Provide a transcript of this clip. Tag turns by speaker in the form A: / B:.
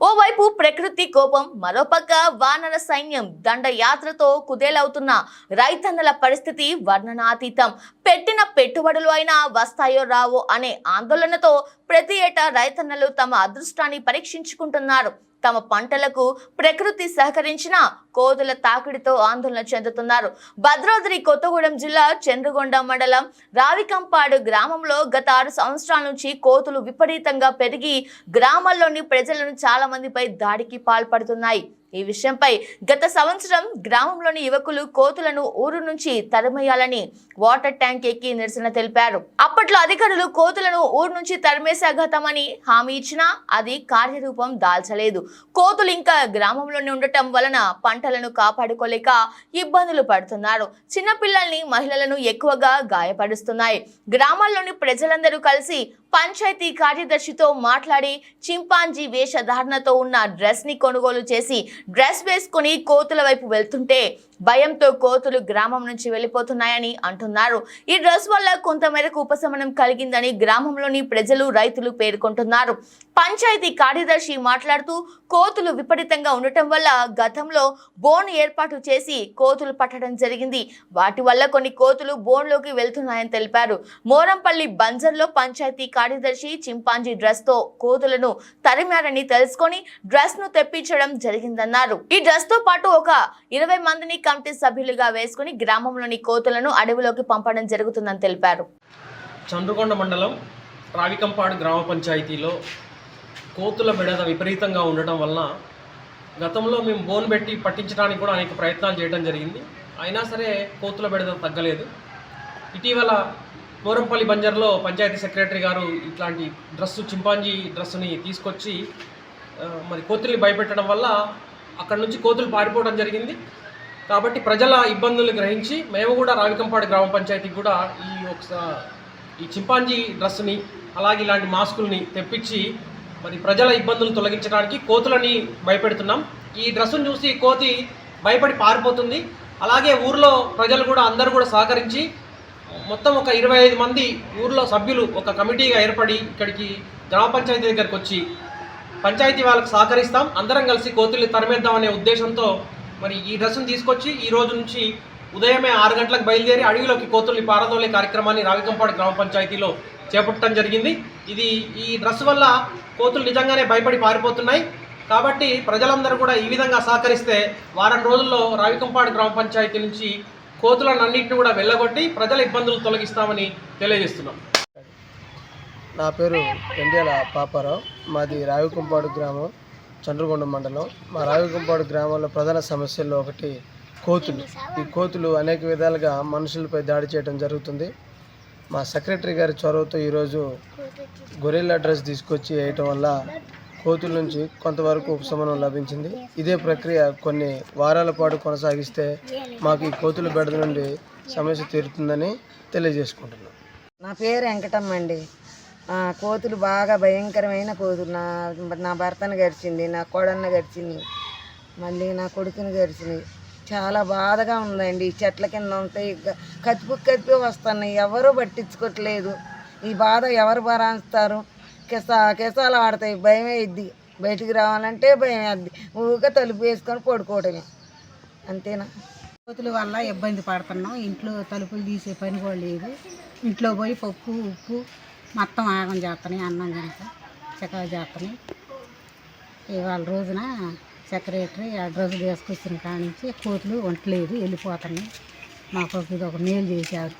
A: ఓవైపు ప్రకృతి కోపం మరోపక్క వానర సైన్యం దండయాత్రతో కుదేలవుతున్న రైతన్నల పరిస్థితి వర్ణనాతీతం. పెట్టిన పెట్టుబడులు అయినా వస్తాయో రావో అనే ఆందోళనతో ప్రతి ఏటా రైతన్నలు తమ అదృష్టాన్ని పరీక్షించుకుంటున్నారు. తమ పంటలకు ప్రకృతి సహకరించిన కోతుల తాకిడితో ఆందోళన చెందుతున్నారు. భద్రాద్రి కొత్తగూడెం జిల్లా చంద్రగొండ మండలం రావికంపాడు గ్రామంలో గత ఆరు సంవత్సరాల నుంచి కోతులు విపరీతంగా పెరిగి గ్రామాల్లోని ప్రజలను చాలా మందిపై దాడికి పాల్పడుతున్నాయి. ఈ విషయంపై గత సంవత్సరం గ్రామంలోని యువకులు కోతులను ఊరు నుంచి తరిమేయాలని వాటర్ ట్యాంక్ ఎక్కి నిరసన తెలిపారు. అప్పట్లో అధికారులు కోతులను ఊరు నుంచి తరిమేసాగతమని హామీ ఇచ్చినా అది కార్యరూపం దాల్చలేదు. కోతులు ఇంకా గ్రామంలోనే ఉండటం వలన పంటలను కాపాడుకోలేక ఇబ్బందులు పడుతున్నారు. చిన్నపిల్లల్ని మహిళలను ఎక్కువగా గాయపరుస్తున్నాయి. గ్రామాల్లోని ప్రజలందరూ కలిసి పంచాయతీ కార్యదర్శితో మాట్లాడి చింపాంజీ వేషధారణతో ఉన్న డ్రెస్ని కొనుగోలు చేసి డ్రెస్ వేసుకుని కోతుల వైపు వెళ్తుంటే భయంతో కోతులు గ్రామం నుంచి వెళ్ళిపోతున్నాయని అంటున్నారు. ఈ డ్రెస్ వల్ల కొంతమేరకు ఉపశమనం కలిగిందని గ్రామంలోని ప్రజలు రైతులు పేర్కొంటున్నారు. పంచాయతీ కార్యదర్శి మాట్లాడుతూ కోతులు విపరీతంగా ఉండటం వల్ల గతంలో బోన్ ఏర్పాటు చేసి కోతులు పట్టడం జరిగింది. వాటి వల్ల కొన్ని కోతులు బోన్లోకి వెళ్తున్నాయని తెలిపారు. మోరంపల్లి బంజర్లో పంచాయతీ కార్యదర్శి చింపాంజీ డ్రెస్తో కోతులను తరిమారని తెలుసుకొని డ్రెస్ను తెప్పించడం జరిగిందన్నారు. ఈ డ్రెస్తో పాటు ఒక ఇరవై మందిని కమిటీ సభ్యులుగా వేసుకుని గ్రామంలోని కోతులను అడవిలోకి పంపడం జరుగుతుందని తెలిపారు.
B: చంద్రకొండ మండలం రావికంపాడు గ్రామ పంచాయతీలో కోతుల బెడద విపరీతంగా ఉండటం వలన గతంలో మేము బోన్ పెట్టి పట్టించడానికి కూడా అనేక ప్రయత్నాలు చేయడం జరిగింది. అయినా సరే కోతుల బెడద తగ్గలేదు. ఇటీవల మోరంపల్లి బంజర్లో పంచాయతీ సెక్రటరీ గారు ఇట్లాంటి డ్రెస్సు చింపాంజీ డ్రెస్సుని తీసుకొచ్చి మరి కోతుల్ని భయపెట్టడం వల్ల అక్కడ నుంచి కోతులు పారిపోవడం జరిగింది. కాబట్టి ప్రజల ఇబ్బందులు గ్రహించి మేము కూడా రావికంపాడు గ్రామ పంచాయతీకి కూడా ఈ ఒకసారి ఈ చింపాంజీ డ్రెస్ని అలాగే ఇలాంటి మాస్కుల్ని తెప్పించి మరి ప్రజల ఇబ్బందులు తొలగించడానికి కోతులని భయపెడుతున్నాం. ఈ డ్రెస్సును చూసి కోతి భయపడి పారిపోతుంది. అలాగే ఊర్లో ప్రజలు కూడా అందరూ కూడా సహకరించి మొత్తం ఒక ఇరవై ఐదు మంది ఊర్లో సభ్యులు ఒక కమిటీగా ఏర్పడి ఇక్కడికి గ్రామ పంచాయతీ దగ్గరకు వచ్చి పంచాయతీ వాళ్ళకి సహకరిస్తాం. అందరం కలిసి కోతుల్ని తరిమేద్దామనే ఉద్దేశంతో మరి ఈ డ్రెస్సును తీసుకొచ్చి ఈ రోజు నుంచి ఉదయమే ఆరు గంటలకు బయలుదేరి అడవిలోకి కోతుల్ని పారదోలే కార్యక్రమాన్ని రావికంపాడు గ్రామ పంచాయతీలో చేపట్టడం జరిగింది. ఇది ఈ డ్రెస్ వల్ల కోతులు నిజంగానే భయపడి పారిపోతున్నాయి. కాబట్టి ప్రజలందరూ కూడా ఈ విధంగా సహకరిస్తే వారం రోజుల్లో రావికంపాడు గ్రామ పంచాయతీ నుంచి కోతులను అన్నింటిని కూడా వెళ్ళగొట్టి ప్రజల ఇబ్బందులు తొలగిస్తామని తెలియజేస్తున్నాం.
C: నా పేరు ఎండియాల పాపారావు. మాది రావికుంపాడు గ్రామం. చంద్రగొండ మండలం మా రావికుంపాడు గ్రామంలో ప్రధాన సమస్యల్లో ఒకటి కోతులు. ఈ కోతులు అనేక విధాలుగా మనుషులపై దాడి చేయడం జరుగుతుంది. మా సెక్రటరీ గారి చొరవతో ఈరోజు గొరిల్లా డ్రెస్ తీసుకొచ్చి వేయటం వల్ల కోతుల నుంచి కొంతవరకు ఉపశమనం లభించింది. ఇదే ప్రక్రియ కొన్ని వారాల పాటు కొనసాగిస్తే మాకు ఈ కోతుల బెడద నుండి సమస్య తీరుతుందని తెలియజేసుకుంటున్నాం.
D: నా పేరు వెంకటమ్మ అండి. కోతులు బాగా భయంకరమైన కోతులు. నా నా భర్తను గడిచింది నా కోడన్న గడిచింది మళ్ళీ నా కొడుకుని గడిచింది. చాలా బాధగా ఉందండి. ఈ చెట్ల కింద ఉంటాయి గ- కతిపి వస్తున్నాయి. ఎవరు పట్టించుకోవట్లేదు ఈ బాధ ఎవరు భరాస్తారు కిసా కిసాలు ఆడతాయి. భయం వేద్ది బయటికి రావాలంటే భయం వేద్ది ఊరికే తలుపు వేసుకొని పడుకోవటమే. అంతేనా?
E: కోతుల వల్ల ఇబ్బంది పడుతున్నాం. ఇంట్లో తలుపులు తీసే పని కూడా లేదు. ఇంట్లో పోయి పప్పు ఉప్పు మొత్తం ఆగం చేస్తున్నాయి అన్నం కనుక చక్కగా చేస్తున్నాయి ఇవాళ రోజున సెక్రటరీ ఆ డ్రెస్ తీసుకొచ్చిన కాడ నుంచి కోట్లు వంటలేదు వెళ్ళిపోతున్నాయి. మాకు ఇది ఒక మేలు చేశారు.